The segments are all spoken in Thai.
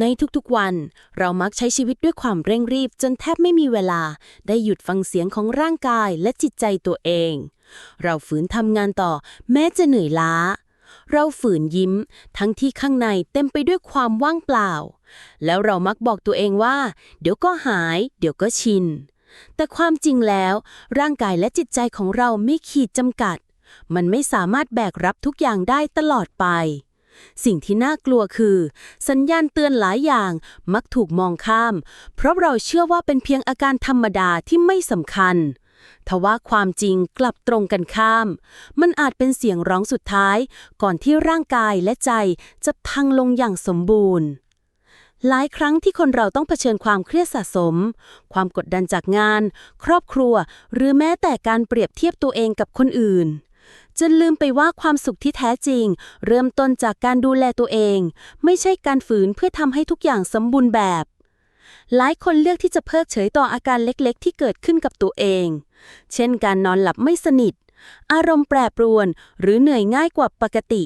ในทุกๆวัน เรามักใช้ชีวิตด้วยความเร่งรีบจนแทบไม่มีเวลา ได้หยุดฟังเสียงของร่างกายและจิตใจตัวเอง เราฝืนทำงานต่อแม้จะเหนื่อยล้า เราฝืนยิ้ม ทั้งที่ข้างในเต็มไปด้วยความว่างเปล่า แล้วเรามักบอกตัวเองว่า เดี๋ยวก็หาย เดี๋ยวก็ชิน แต่ความจริงแล้ว ร่างกายและจิตใจของเราไม่ขีดจำกัด มันไม่สามารถแบกรับทุกอย่างได้ตลอดไป สิ่งที่น่ากลัวคือ สัญญาณเตือนหลายอย่างมักถูกมองข้าม เพราะเราเชื่อว่าเป็นเพียงอาการธรรมดาที่ไม่สำคัญทว่าความจริงกลับตรงกันข้าม มันอาจเป็นเสียงร้องสุดท้าย ก่อนที่ร่างกายและใจจะพังลงอย่างสมบูรณ์ หลายครั้งที่คนเราต้องเผชิญความเครียดสะสม ความกดดันจากงาน ครอบครัว หรือแม้แต่การเปรียบเทียบตัวเองกับคนอื่น จนลืมไปว่าความสุขที่แท้จริง เริ่มต้นจากการดูแลตัวเอง ไม่ใช่การฝืนเพื่อทำให้ทุกอย่างสมบูรณ์แบบ หลายคนเลือกที่จะเพิกเฉยต่ออาการเล็กๆ ที่เกิดขึ้นกับตัวเอง เช่นการนอนหลับไม่สนิท อารมณ์แปรปรวน หรือเหนื่อยง่ายกว่าปกติ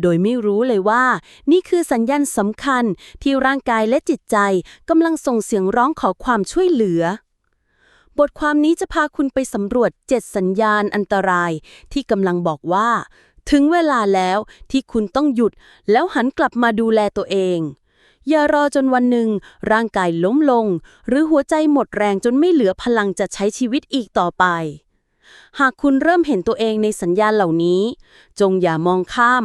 โดยไม่รู้เลยว่า นี่คือสัญญาณสำคัญที่ร่างกายและจิตใจกำลังส่งเสียงร้องขอความช่วยเหลือ บทความนี้จะพาคุณไปสำรวจ 7 สัญญาณอันตรายที่กำลังบอกว่า ถึงเวลาแล้วที่คุณต้องหยุด แล้วหันกลับมาดูแลตัวเอง อย่ารอจนวันหนึ่ง ร่างกายล้มลง หรือหัวใจหมดแรงจนไม่เหลือพลังจะใช้ชีวิตอีกต่อไป หากคุณเริ่มเห็นตัวเองในสัญญาณเหล่านี้ จงอย่ามองข้าม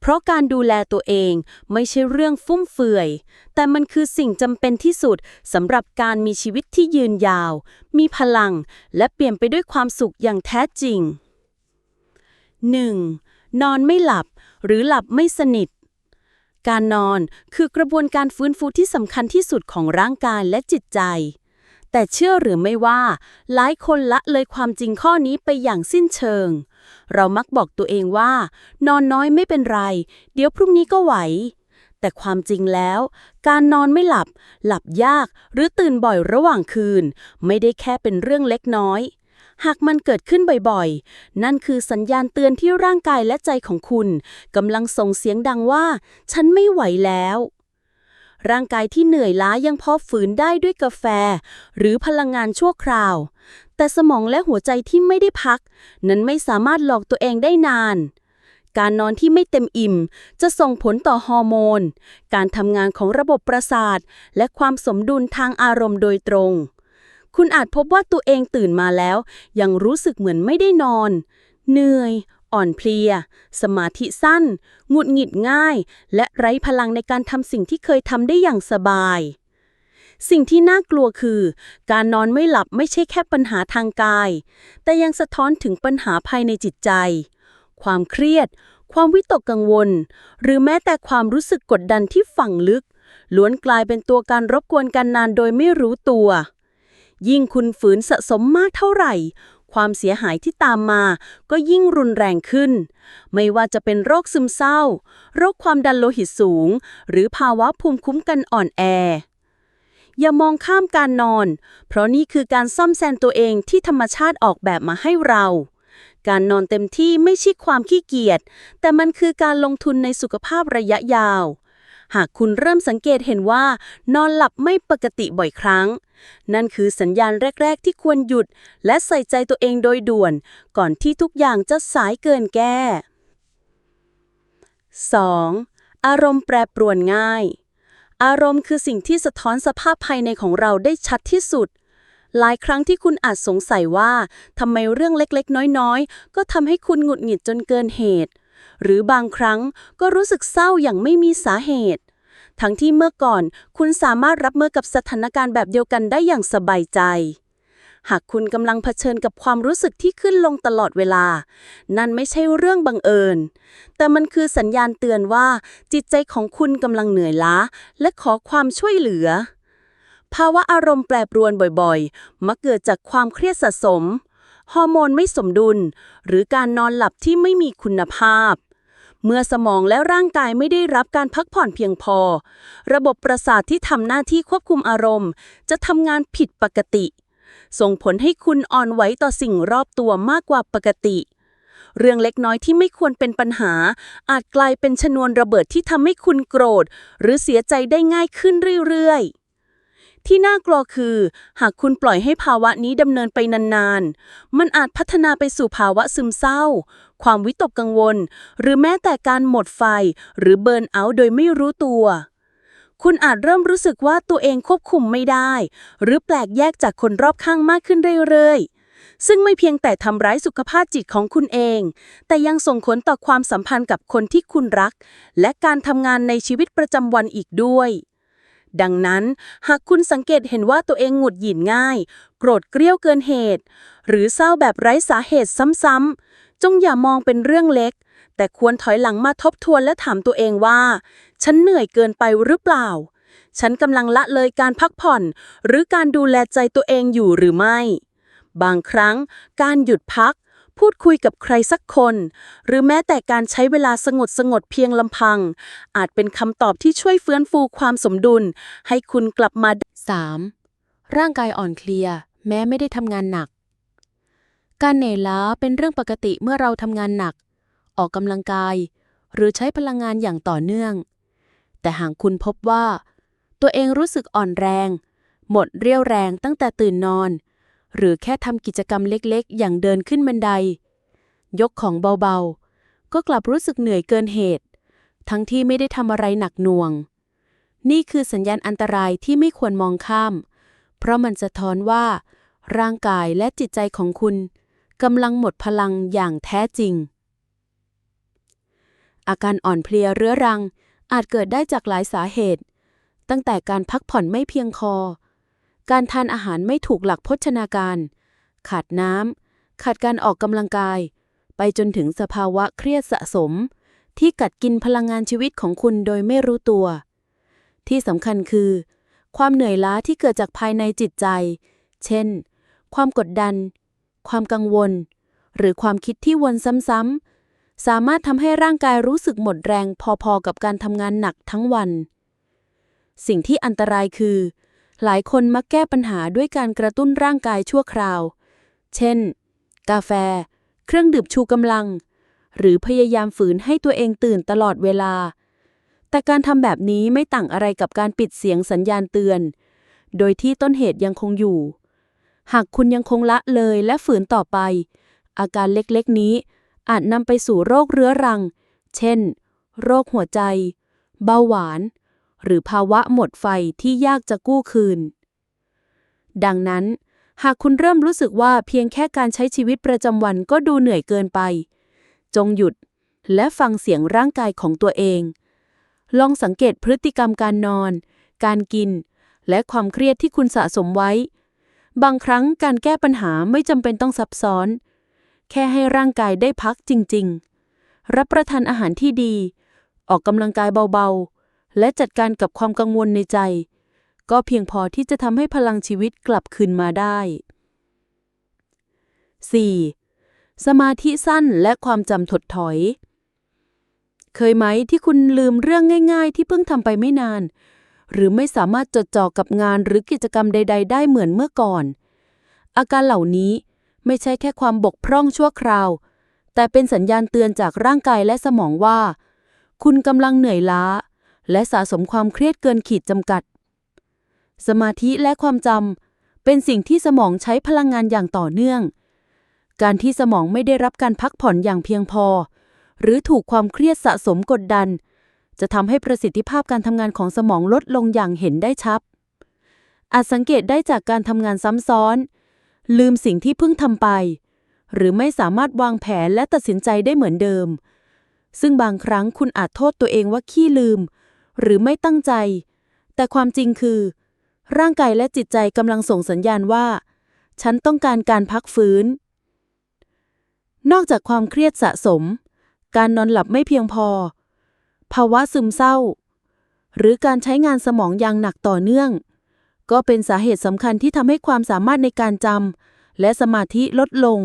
เพราะการดูแลตัวเองไม่ใช่เรื่องฟุ่มเฟือย แต่มันคือสิ่งจำเป็นที่สุดสำหรับการมีชีวิตที่ยืนยาว มีพลัง และเปลี่ยนไปด้วยความสุขอย่างแท้จริง 1. นอนไม่หลับ หรือหลับไม่สนิทการนอนคือกระบวนการฟื้นฟูที่สำคัญที่สุดของร่างกายและจิตใจ แต่เชื่อหรือไม่ว่า หลายคนละเลยความจริงข้อนี้ไปอย่างสิ้นเชิง เรามักบอกตัวเองว่า นอนน้อยไม่เป็นไร เดี๋ยวพรุ่งนี้ก็ไหว แต่ความจริงแล้ว การนอนไม่หลับ หลับยากหรือตื่นบ่อยระหว่างคืน ไม่ได้แค่เป็นเรื่องเล็กน้อย หากมันเกิดขึ้นบ่อยๆ นั่นคือสัญญาณเตือนที่ร่างกายและใจของคุณกำลังส่งเสียงดังว่า ฉันไม่ไหวแล้ว ร่างกายที่เหนื่อยล้ายังพอฝืนได้ด้วยกาแฟ หรือพลังงานชั่วคราว แต่สมองและหัวใจที่ไม่ได้พัก นั้นไม่สามารถหลอกตัวเองได้นาน การนอนที่ไม่เต็มอิ่ม จะส่งผลต่อฮอร์โมน การทำงานของระบบประสาท และความสมดุลทางอารมณ์โดยตรง คุณอาจพบว่าตัวเองตื่นมาแล้ว ยังรู้สึกเหมือนไม่ได้นอน เหนื่อย อ่อนเพลีย สมาธิสั้น หงุดหงิดง่าย และไร้พลังในการทำสิ่งที่เคยทำได้อย่างสบาย สิ่งที่น่ากลัวคือ การนอนไม่หลับไม่ใช่แค่ปัญหาทางกาย แต่ยังสะท้อนถึงปัญหาภายในจิตใจ ความเครียด ความวิตกกังวล หรือแม้แต่ความรู้สึกกดดันที่ฝังลึก ล้วนกลายเป็นตัวการรบกวนกันนานโดยไม่รู้ตัวยิ่งคุณฝืนสะสมมากเท่าไหร่ ความเสียหายที่ตามมาก็ยิ่งรุนแรงขึ้น ไม่ว่าจะเป็นโรคซึมเศร้า โรคความดันโลหิตสูง หรือภาวะภูมิคุ้มกันอ่อนแอ อย่ามองข้ามการนอน เพราะนี่คือการซ่อมแซมตัวเองที่ธรรมชาติออกแบบมาให้เรา การนอนเต็มที่ไม่ใช่ความขี้เกียจ แต่มันคือการลงทุนในสุขภาพระยะยาว หากคุณเริ่มสังเกตเห็นว่า นอนหลับไม่ปกติบ่อยครั้ง นั่นคือสัญญาณแรก ๆ ที่ควรหยุด และใส่ใจตัวเองโดยด่วน ก่อนที่ทุกอย่างจะสายเกินแก้ 2. อารมณ์แปรปรวนง่าย อารมณ์คือสิ่งที่สะท้อนสภาพภายในของเราได้ชัดที่สุดหลายครั้งที่คุณอาจสงสัยว่าทำไมเรื่องเล็กๆ น้อยๆ ก็ทำให้คุณหงุดหงิดจนเกินเหตุ หรือบางครั้งก็รู้สึกเศร้าอย่างไม่มีสาเหตุ ทั้งที่เมื่อก่อนคุณสามารถรับมือกับสถานการณ์แบบเดียวกันได้อย่างสบายใจ หากคุณกำลังเผชิญกับความรู้สึกที่ขึ้นลงตลอดเวลา นั่นไม่ใช่เรื่องบังเอิญ แต่มันคือสัญญาณเตือนว่า จิตใจของคุณกำลังเหนื่อยล้า และขอความช่วยเหลือ ภาวะอารมณ์แปรปรวนบ่อยๆ มักเกิดจากความเครียดสะสมฮอร์โมนไม่สมดุล หรือการนอนหลับที่ไม่มีคุณภาพ เมื่อสมองและร่างกายไม่ได้รับการพักผ่อนเพียงพอ ระบบประสาทที่ทำหน้าที่ควบคุมอารมณ์ จะทำงานผิดปกติ ส่งผลให้คุณอ่อนไหวต่อสิ่งรอบตัวมากกว่าปกติ เรื่องเล็กน้อยที่ไม่ควรเป็นปัญหา อาจกลายเป็นชนวนระเบิดที่ทำให้คุณโกรธ หรือเสียใจได้ง่ายขึ้นเรื่อยๆ ที่น่ากลัวคือ หากคุณปล่อยให้ภาวะนี้ดำเนินไปนานๆ มันอาจพัฒนาไปสู่ภาวะซึมเศร้า ความวิตกกังวล หรือแม้แต่การหมดไฟ หรือเบิร์นเอาท์โดยไม่รู้ตัว คุณอาจเริ่มรู้สึกว่าตัวเองควบคุมไม่ได้ หรือแปลกแยกจากคนรอบข้างมากขึ้นเรื่อยๆ ซึ่งไม่เพียงแต่ทำร้ายสุขภาพจิตของคุณเอง แต่ยังส่งผลต่อความสัมพันธ์กับคนที่คุณรัก และการทำงานในชีวิตประจำวันอีกด้วย ดังนั้น หากคุณสังเกตเห็นว่าตัวเองหงุดหงิดง่าย โกรธเกรี้ยวเกินเหตุ หรือเศร้าแบบไร้สาเหตุซ้ำๆ จงอย่ามองเป็นเรื่องเล็ก แต่ควรถอยหลังมาทบทวนและถามตัวเองว่า ฉันเหนื่อยเกินไปหรือเปล่า ฉันกำลังละเลยการพักผ่อน หรือการดูแลใจตัวเองอยู่หรือไม่ บางครั้งการหยุดพัก พูดคุยกับใครสักคน หรือแม้แต่การใช้เวลาสงบสงบเพียงลำพัง อาจเป็นคำตอบที่ช่วยฟื้นฟูความสมดุล ให้คุณกลับมา 3. ร่างกายอ่อนเพลีย แม้ไม่ได้ทำงานหนัก การเหนื่อยล้าเป็นเรื่องปกติเมื่อเราทำงานหนัก ออกกำลังกาย หรือใช้พลังงานอย่างต่อเนื่อง แต่หากคุณพบว่า ตัวเองรู้สึกอ่อนแรง หมดเรี่ยวแรงตั้งแต่ตื่นนอน หรือแค่ทำกิจกรรมเล็กๆ อย่างเดินขึ้นบันได ยกของเบาๆ ก็กลับรู้สึกเหนื่อยเกินเหตุ ทั้งที่ไม่ได้ทำอะไรหนักหน่วง นี่คือสัญญาณอันตรายที่ไม่ควรมองข้าม เพราะมันสะท้อนว่า ร่างกายและจิตใจของคุณกำลังหมดพลังอย่างแท้จริง อาการอ่อนเพลียเรื้อรังอาจเกิดได้จากหลายสาเหตุ ตั้งแต่การพักผ่อนไม่เพียงพอ การทานอาหารไม่ถูกหลักโภชนาการ ขาดน้ำ ขาดการออกกำลังกาย ไปจนถึงสภาวะเครียดสะสม ที่กัดกินพลังงานชีวิตของคุณโดยไม่รู้ตัว ที่สำคัญคือ ความเหนื่อยล้าที่เกิดจากภายในจิตใจ เช่น ความกดดัน ความกังวล หรือความคิดที่วนซ้ำๆ สามารถทำให้ร่างกายรู้สึกหมดแรงพอๆ กับการทำงานหนักทั้งวัน สิ่งที่อันตรายคือ หลายคนมักแก้ปัญหาด้วยการกระตุ้นร่างกายชั่วคราว เช่น กาแฟ เครื่องดื่มชูกำลัง หรือพยายามฝืนให้ตัวเองตื่นตลอดเวลา แต่การทำแบบนี้ไม่ต่างอะไรกับการปิดเสียงสัญญาณเตือน โดยที่ต้นเหตุยังคงอยู่ หากคุณยังคงละเลยและฝืนต่อไป อาการเล็กๆนี้อาจนำไปสู่โรคเรื้อรัง เช่น โรคหัวใจ เบาหวาน หรือภาวะหมดไฟที่ยากจะกู้คืน ดังนั้น หากคุณเริ่มรู้สึกว่าเพียงแค่การใช้ชีวิตประจำวันก็ดูเหนื่อยเกินไป จงหยุดและฟังเสียงร่างกายของตัวเอง ลองสังเกตพฤติกรรมการนอน การกิน และความเครียดที่คุณสะสมไว้ บางครั้งการแก้ปัญหาไม่จำเป็นต้องซับซ้อน แค่ให้ร่างกายได้พักจริง ๆ รับประทานอาหารที่ดี ออกกำลังกายเบาๆ และจัดการกับความกังวลในใจ ก็เพียงพอที่จะทำให้พลังชีวิตกลับคืนมาได้ 4. สมาธิสั้นและความจำถดถอย เคยไหมที่คุณลืมเรื่องง่าย ๆ ที่เพิ่งทำไปไม่นาน หรือไม่สามารถจดจ่อกับงานหรือกิจกรรมใด ๆ ได้เหมือนเมื่อก่อน อาการเหล่านี้ไม่ใช่แค่ความบกพร่องชั่วคราว แต่เป็นสัญญาณเตือนจากร่างกายและสมองว่า คุณกำลังเหนื่อยล้า และสะสมความเครียดเกินขีดจำกัด สมาธิและความจำเป็นสิ่งที่สมองใช้พลังงานอย่างต่อเนื่อง การที่สมองไม่ได้รับการพักผ่อนอย่างเพียงพอ หรือถูกความเครียดสะสมกดดัน จะทำให้ประสิทธิภาพการทำงานของสมองลดลงอย่างเห็นได้ชัด อาจสังเกตได้จากการทำงานซ้ำซ้อน ลืมสิ่งที่เพิ่งทำไป หรือไม่สามารถวางแผนและตัดสินใจได้เหมือนเดิมซึ่งบางครั้งคุณอาจโทษตัวเองว่าขี้ลืม หรือไม่ตั้งใจ แต่ความจริงคือ ร่างกายและจิตใจกำลังส่งสัญญาณว่า ฉันต้องการการพักฟื้น นอกจากความเครียดสะสม การนอนหลับไม่เพียงพอ ภาวะซึมเศร้า หรือการใช้งานสมองอย่างหนักต่อเนื่อง ก็เป็นสาเหตุสำคัญที่ทำให้ความสามารถในการจำและสมาธิลดลง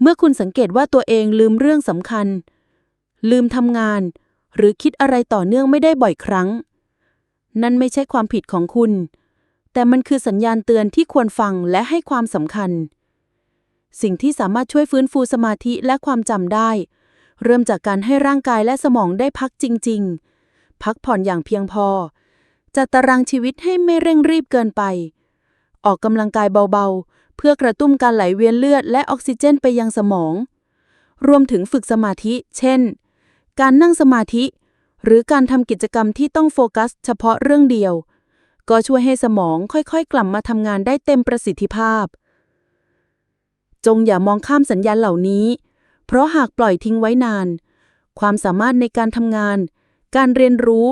เมื่อคุณสังเกตว่าตัวเองลืมเรื่องสำคัญ ลืมทำงาน หรือคิดอะไรต่อเนื่องไม่ได้บ่อยครั้ง นั่นไม่ใช่ความผิดของคุณ แต่มันคือสัญญาณเตือนที่ควรฟังและให้ความสำคัญ สิ่งที่สามารถช่วยฟื้นฟูสมาธิและความจำได้ เริ่มจากการให้ร่างกายและสมองได้พักจริง ๆ พักผ่อนอย่างเพียงพอ จัดตารางชีวิตให้ไม่เร่งรีบเกินไป ออกกำลังกายเบาๆ เพื่อกระตุ้นการไหลเวียนเลือดและออกซิเจนไปยังสมอง รวมถึงฝึกสมาธิ เช่น การนั่งสมาธิ หรือการทำกิจกรรมที่ต้องโฟกัส เฉพาะเรื่องเดียว ก็ช่วยให้สมองค่อยๆ กลับมาทำงานได้เต็มประสิทธิภาพ จงอย่ามองข้ามสัญญาณเหล่านี้ เพราะหากปล่อยทิ้งไว้นาน ความสามารถในการทำงาน การเรียนรู้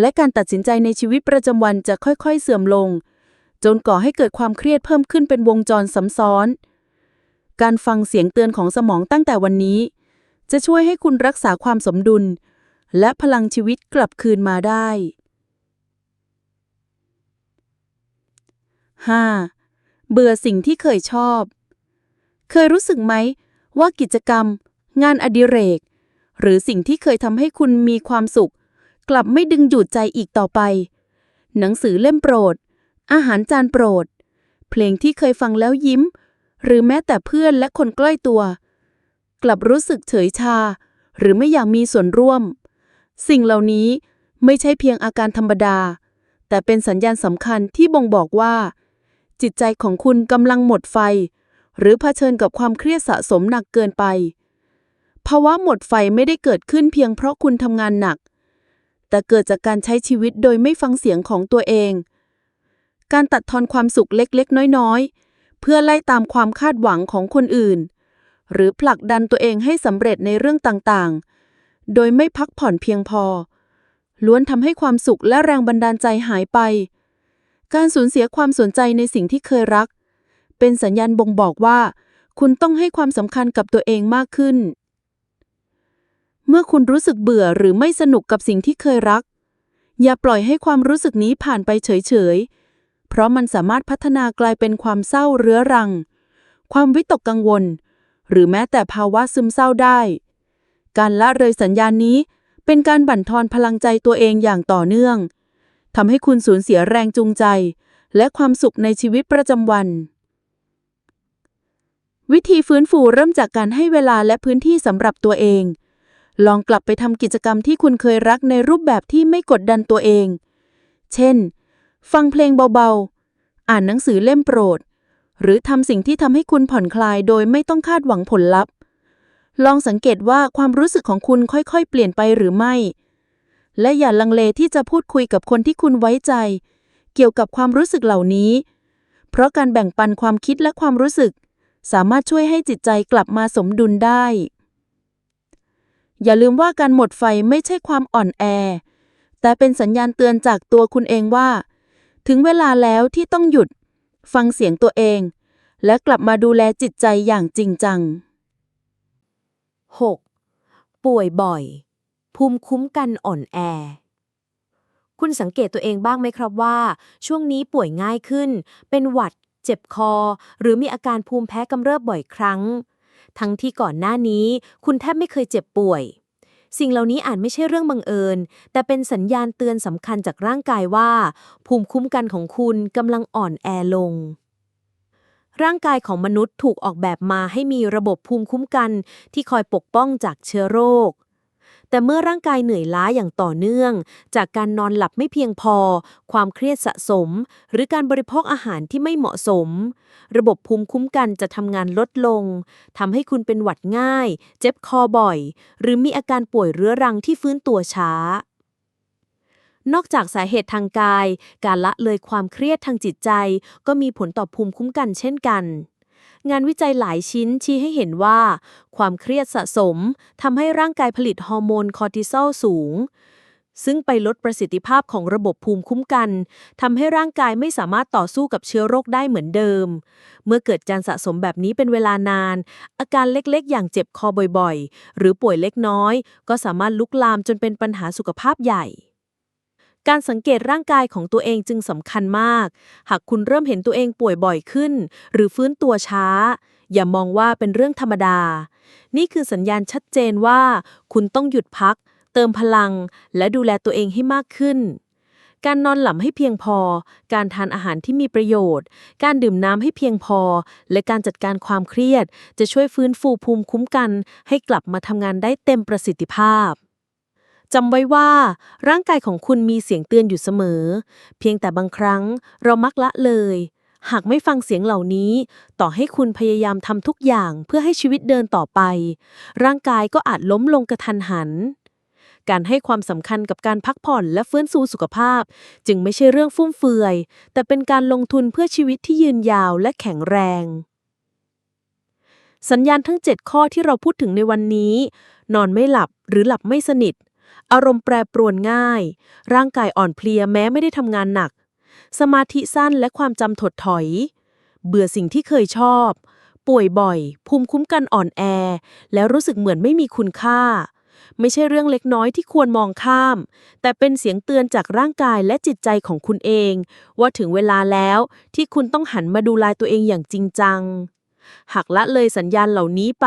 และการตัดสินใจในชีวิตประจำวันจะค่อยๆ เสื่อมลง จนก่อให้เกิดความเครียดเพิ่มขึ้นเป็นวงจรซ้ำซ้อน การฟังเสียงเตือนของสมองตั้งแต่วันนี้ จะช่วยให้คุณรักษาความสมดุล และพลังชีวิตกลับคืนมาได้ 5. เบื่อสิ่งที่เคยชอบ เคยรู้สึกไหม ว่ากิจกรรม งานอดิเรก หรือสิ่งที่เคยทำให้คุณมีความสุข กลับไม่ดึงดูดใจอีกต่อไป หนังสือเล่มโปรด อาหารจานโปรด เพลงที่เคยฟังแล้วยิ้ม หรือแม้แต่เพื่อนและคนใกล้ตัว กลับรู้สึกเฉยชา หรือไม่อยากมีส่วนร่วม สิ่งเหล่านี้ไม่ใช่เพียงอาการธรรมดา แต่เป็นสัญญาณสำคัญที่บ่งบอกว่า จิตใจของคุณกำลังหมดไฟ หรือเผชิญกับความเครียดสะสมหนักเกินไปภาวะหมดไฟไม่ได้เกิดขึ้นเพียงเพราะคุณทำงานหนัก แต่เกิดจากการใช้ชีวิตโดยไม่ฟังเสียงของตัวเอง การตัดทอนความสุขเล็กๆ น้อยๆ เพื่อไล่ตามความคาดหวังของคนอื่น หรือผลักดันตัวเองให้สำเร็จในเรื่องต่างๆ โดยไม่พักผ่อนเพียงพอ ล้วนทำให้ความสุขและแรงบันดาลใจหายไป การสูญเสียความสนใจในสิ่งที่เคยรัก เป็นสัญญาณบ่งบอกว่า คุณต้องให้ความสำคัญกับตัวเองมากขึ้น เมื่อคุณรู้สึกเบื่อหรือไม่สนุกกับสิ่งที่เคยรัก อย่าปล่อยให้ความรู้สึกนี้ผ่านไปเฉยๆ เพราะมันสามารถพัฒนากลายเป็นความเศร้าเรื้อรัง ความวิตกกังวล หรือแม้แต่ภาวะซึมเศร้าได้ การละเลยสัญญาณนี้ เป็นการบั่นทอนพลังใจตัวเองอย่างต่อเนื่องทำให้คุณสูญเสียแรงจูงใจ และความสุขในชีวิตประจำวัน วิธีฟื้นฟูเริ่มจากการให้เวลาและพื้นที่สำหรับตัวเอง ลองกลับไปทำกิจกรรมที่คุณเคยรักในรูปแบบที่ไม่กดดันตัวเอง เช่น ฟังเพลงเบาๆ อ่านหนังสือเล่มโปรด หรือทำสิ่งที่ทำให้คุณผ่อนคลายโดยไม่ต้องคาดหวังผลลัพธ์ ลองสังเกตว่าความรู้สึกของคุณค่อยๆ เปลี่ยนไปหรือไม่ และอย่าลังเลที่จะพูดคุยกับคนที่คุณไว้ใจ เกี่ยวกับความรู้สึกเหล่านี้ เพราะการแบ่งปันความคิดและความรู้สึก สามารถช่วยให้จิตใจกลับมาสมดุลได้ อย่าลืมว่าการหมดไฟไม่ใช่ความอ่อนแอ แต่เป็นสัญญาณเตือนจากตัวคุณเองว่า ถึงเวลาแล้วที่ต้องหยุด ฟังเสียงตัวเอง และกลับมาดูแลจิตใจอย่างจริงจัง 6. ป่วยบ่อย ภูมิคุ้มกันอ่อนแอ คุณสังเกตตัวเองบ้างไหมครับว่า ช่วงนี้ป่วยง่ายขึ้น เป็นหวัด เจ็บคอ หรือมีอาการภูมิแพ้กำเริบบ่อยครั้ง ทั้งที่ก่อนหน้านี้ คุณแทบไม่เคยเจ็บป่วย สิ่งเหล่านี้อาจไม่ใช่เรื่องบังเอิญ แต่เป็นสัญญาณเตือนสำคัญจากร่างกายว่า ภูมิคุ้มกันของคุณกำลังอ่อนแอลง ร่างกายของมนุษย์ถูกออกแบบมาให้มีระบบภูมิคุ้มกันที่คอยปกป้องจากเชื้อโรค แต่เมื่อร่างกายเหนื่อยล้าอย่างต่อเนื่อง จากการนอนหลับไม่เพียงพอ ความเครียดสะสม หรือการบริโภคอาหารที่ไม่เหมาะสม ระบบภูมิคุ้มกันจะทำงานลดลงทำให้คุณเป็นหวัดง่าย เจ็บคอบ่อย หรือมีอาการป่วยเรื้อรังที่ฟื้นตัวช้า นอกจากสาเหตุทางกาย การละเลยความเครียดทางจิตใจ ก็มีผลต่อภูมิคุ้มกันเช่นกัน งานวิจัยหลายชิ้นชี้ให้เห็นว่า ความเครียดสะสมทำให้ร่างกายผลิตฮอร์โมนคอร์ติซอลสูง ซึ่งไปลดประสิทธิภาพของระบบภูมิคุ้มกันทำให้ร่างกายไม่สามารถต่อสู้กับเชื้อโรคได้เหมือนเดิม เมื่อเกิดการสะสมแบบนี้เป็นเวลานาน อาการเล็กๆ อย่างเจ็บคอบ่อยๆ หรือป่วยเล็กน้อย ก็สามารถลุกลามจนเป็นปัญหาสุขภาพใหญ่ การสังเกตร่างกายของตัวเองจึงสำคัญมาก หากคุณเริ่มเห็นตัวเองป่วยบ่อยขึ้น หรือฟื้นตัวช้า อย่ามองว่าเป็นเรื่องธรรมดา นี่คือสัญญาณชัดเจนว่า คุณต้องหยุดพัก เติมพลัง และดูแลตัวเองให้มากขึ้น การนอนหลับให้เพียงพอ การทานอาหารที่มีประโยชน์ การดื่มน้ำให้เพียงพอ และการจัดการความเครียด จะช่วยฟื้นฟูภูมิคุ้มกัน ให้กลับมาทำงานได้เต็มประสิทธิภาพ จำไว้ว่า ร่างกายของคุณมีเสียงเตือนอยู่เสมอ เพียงแต่บางครั้งเรามักละเลย หากไม่ฟังเสียงเหล่านี้ ต่อให้คุณพยายามทำทุกอย่างเพื่อให้ชีวิตเดินต่อไป ร่างกายก็อาจล้มลงกระทันหัน การให้ความสำคัญกับการพักผ่อนและฟื้นฟูสุขภาพ จึงไม่ใช่เรื่องฟุ่มเฟือย แต่เป็นการลงทุนเพื่อชีวิตที่ยืนยาวและแข็งแรงสัญญาณทั้ง 7 ข้อที่เราพูดถึงในวันนี้ นอนไม่หลับหรือหลับไม่สนิท อารมณ์แปรปรวนง่าย ร่างกายอ่อนเพลียแม้ไม่ได้ทำงานหนัก สมาธิสั้นและความจำถดถอย เบื่อสิ่งที่เคยชอบ ป่วยบ่อย ภูมิคุ้มกันอ่อนแอ แล้วรู้สึกเหมือนไม่มีคุณค่า ไม่ใช่เรื่องเล็กน้อยที่ควรมองข้าม แต่เป็นเสียงเตือนจากร่างกายและจิตใจของคุณเอง ว่าถึงเวลาแล้วที่คุณต้องหันมาดูแลตัวเองอย่างจริงจัง หากละเลยสัญญาณเหล่านี้ไป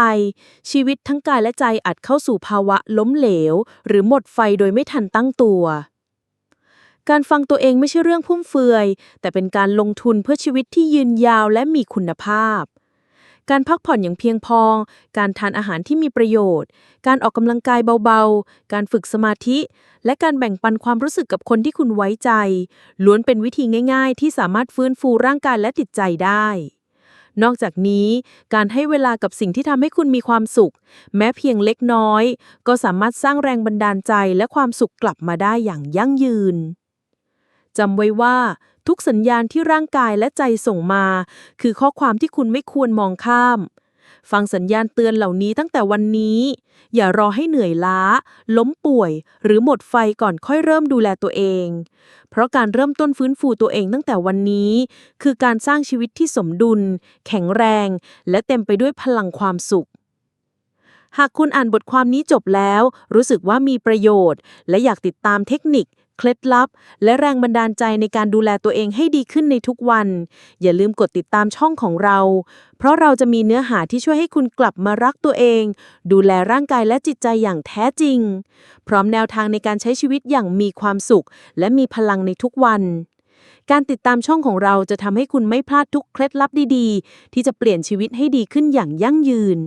ชีวิตทั้งกายและใจอาจเข้าสู่ภาวะล้มเหลว หรือหมดไฟโดยไม่ทันตั้งตัว การฟังตัวเองไม่ใช่เรื่องพุ่มเฟือย แต่เป็นการลงทุนเพื่อชีวิตที่ยืนยาวและมีคุณภาพการพักผ่อนอย่างเพียงพอ การทานอาหารที่มีประโยชน์ การออกกำลังกายเบาๆ การฝึกสมาธิ และการแบ่งปันความรู้สึกกับคนที่คุณไว้ใจ ล้วนเป็นวิธีง่ายๆ ที่สามารถฟื้นฟูร่างกายและจิตใจได้ นอกจากนี้ การให้เวลากับสิ่งที่ทำให้คุณมีความสุข แม้เพียงเล็กน้อย ก็สามารถสร้างแรงบันดาลใจและความสุขกลับมาได้อย่างยั่งยืนจำไว้ว่า ทุกสัญญาณที่ร่างกายและใจส่งมา คือข้อความที่คุณไม่ควรมองข้าม ฟังสัญญาณเตือนเหล่านี้ตั้งแต่วันนี้ อย่ารอให้เหนื่อยล้า ล้มป่วย หรือหมดไฟก่อนค่อยเริ่มดูแลตัวเอง เพราะการเริ่มต้นฟื้นฟูตัวเองตั้งแต่วันนี้ คือการสร้างชีวิตที่สมดุล แข็งแรง และเต็มไปด้วยพลังความสุขหากคุณอ่านบทความนี้จบแล้ว รู้สึกว่ามีประโยชน์ และอยากติดตามเทคนิค เคล็ดลับ และแรงบันดาลใจในการดูแลตัวเองให้ดีขึ้นในทุกวัน อย่าลืมกดติดตามช่องของเรา เพราะเราจะมีเนื้อหาที่ช่วยให้คุณกลับมารักตัวเอง ดูแลร่างกายและจิตใจอย่างแท้จริง พร้อมแนวทางในการใช้ชีวิตอย่างมีความสุข และมีพลังในทุกวันการติดตามช่องของเราจะทำให้คุณไม่พลาดทุกเคล็ดลับดีๆ ที่จะเปลี่ยนชีวิตให้ดีขึ้นอย่างยั่งยืน